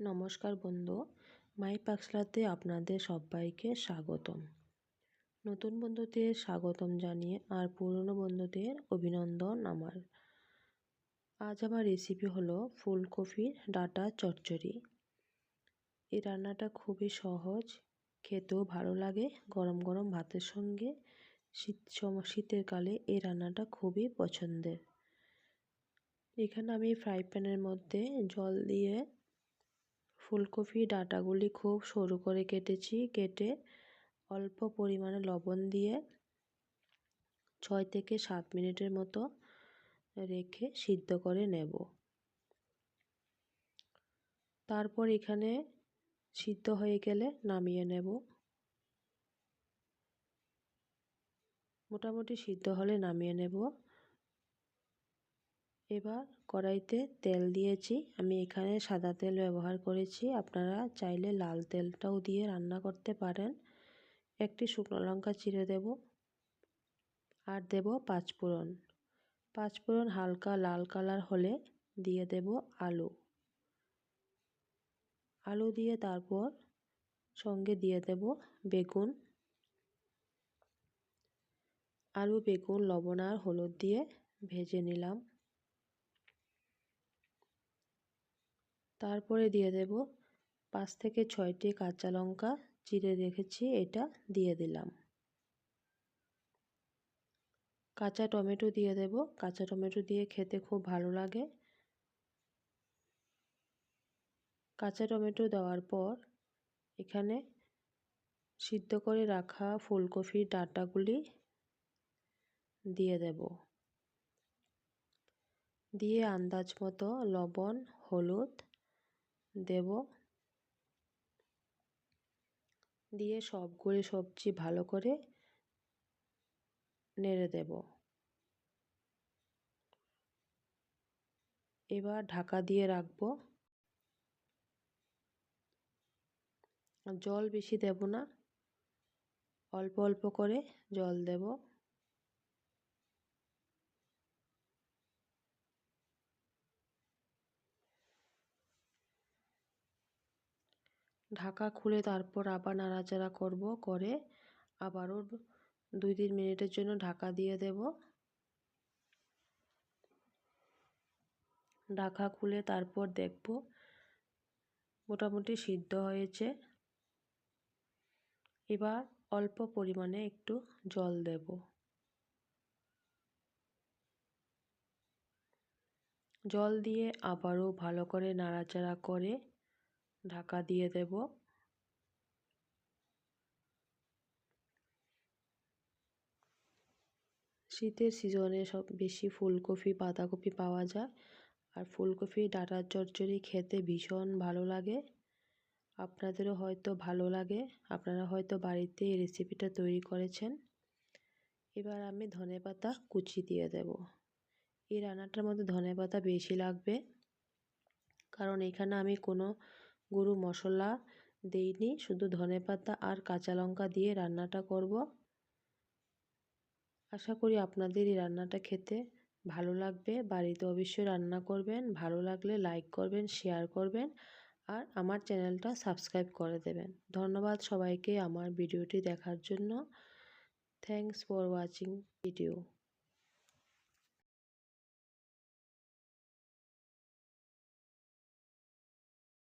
নমস্কার বন্ধু, মাই পাকশলাতে আপনাদের সবাইকে স্বাগতম। নতুন বন্ধুদের স্বাগতম জানিয়ে আর পুরনো বন্ধুদের অভিনন্দন আমার। আজ আমার রেসিপি হলো ফুলকপির ডাটা চচ্চড়ি। এই রান্নাটা খুবই সহজ, খেতেও ভালো লাগে গরম গরম ভাতের সঙ্গে। শীত শীতের কালে এই রান্নাটা খুবই পছন্দের। এখানে আমি ফ্রাই প্যানের মধ্যে জল দিয়ে ফুলকপি ডাঁটাগুলি খুব সরু করে কেটেছি, কেটে অল্প পরিমাণে লবণ দিয়ে ছয় থেকে সাত মিনিটের মতো রেখে সিদ্ধ করে নেব। তারপর এখানে সিদ্ধ হয়ে গেলে নামিয়ে নেব। মোটামুটি সিদ্ধ হলে নামিয়ে নেব। এবার কড়াইতে তেল দিয়েছি। আমি এখানে সাদা তেল ব্যবহার করেছি। আপনারা চাইলে লাল তেলটাও দিয়ে রান্না করতে পারেন। একটি শুকনো লঙ্কা চিড়ে দেব আর দেব পাঁচফোড়ন। পাঁচফোড়ন হালকা লাল কালার হলে দিয়ে দেব আলু। আলু দিয়ে তারপর সঙ্গে দিয়ে দেব বেগুন। আলু, বেগুন, লবণ আর হলুদ দিয়ে ভেজে নিলাম। তারপরে দিয়ে দেব পাঁচ থেকে ছয়টি কাঁচা লঙ্কা, চিড়ে রেখেছি, এটা দিয়ে দিলাম। কাঁচা টমেটো দিয়ে দেব। কাঁচা টমেটো দিয়ে খেতে খুব ভালো লাগে। কাঁচা টমেটো দেওয়ার পর এখানে সিদ্ধ করে রাখা ফুলকপির ডাঁটাগুলি দিয়ে দেব। দিয়ে আন্দাজ মতো লবণ, হলুদ দেব। দিয়ে সবগুলি সবজি ভালো করে নেড়ে দেব। এবার ঢাকা দিয়ে রাখব। জল বেশি দেব না, অল্প অল্প করে জল দেব। ঢাকা খুলে তারপর আবার নাড়াচাড়া করব, করে আবারও দুই তিন মিনিটের জন্য ঢাকা দিয়ে দেব। ঢাকা খুলে তারপর দেখব মোটামুটি সিদ্ধ হয়েছে। এবার অল্প পরিমাণে একটু জল দেব। জল দিয়ে আবারও ভালো করে নাড়াচাড়া করে ঢাকা দিয়ে দেব। শীতের সিজনে সব বেশি ফুলকপি, বাঁধাকপি পাওয়া যায়। আর ফুলকপি, ডাঁটার চচ্চড়ি খেতে ভীষণ ভালো লাগে। আপনাদেরও হয়তো ভালো লাগে। আপনারা হয়তো বাড়িতে এই রেসিপিটা তৈরি করেছেন। এবার আমি ধনে পাতা কুচি দিয়ে দেব। এই রান্নাটার মধ্যে ধনে পাতা বেশি লাগবে। কারণ এখানে আমি কোনো গুঁড়ো মশলা দিইনি, শুধু ধনে পাতা আর কাঁচা লঙ্কা দিয়ে রান্নাটা করব। আশা করি আপনাদের এই রান্নাটা খেতে ভালো লাগবে। বাড়িতে অবশ্যই রান্না করবেন, ভালো লাগলে লাইক করবেন, শেয়ার করবেন আর আমার চ্যানেলটা সাবস্ক্রাইব করে দেবেন। ধন্যবাদ সবাইকে আমার ভিডিওটি দেখার জন্য। Thanks for watching video.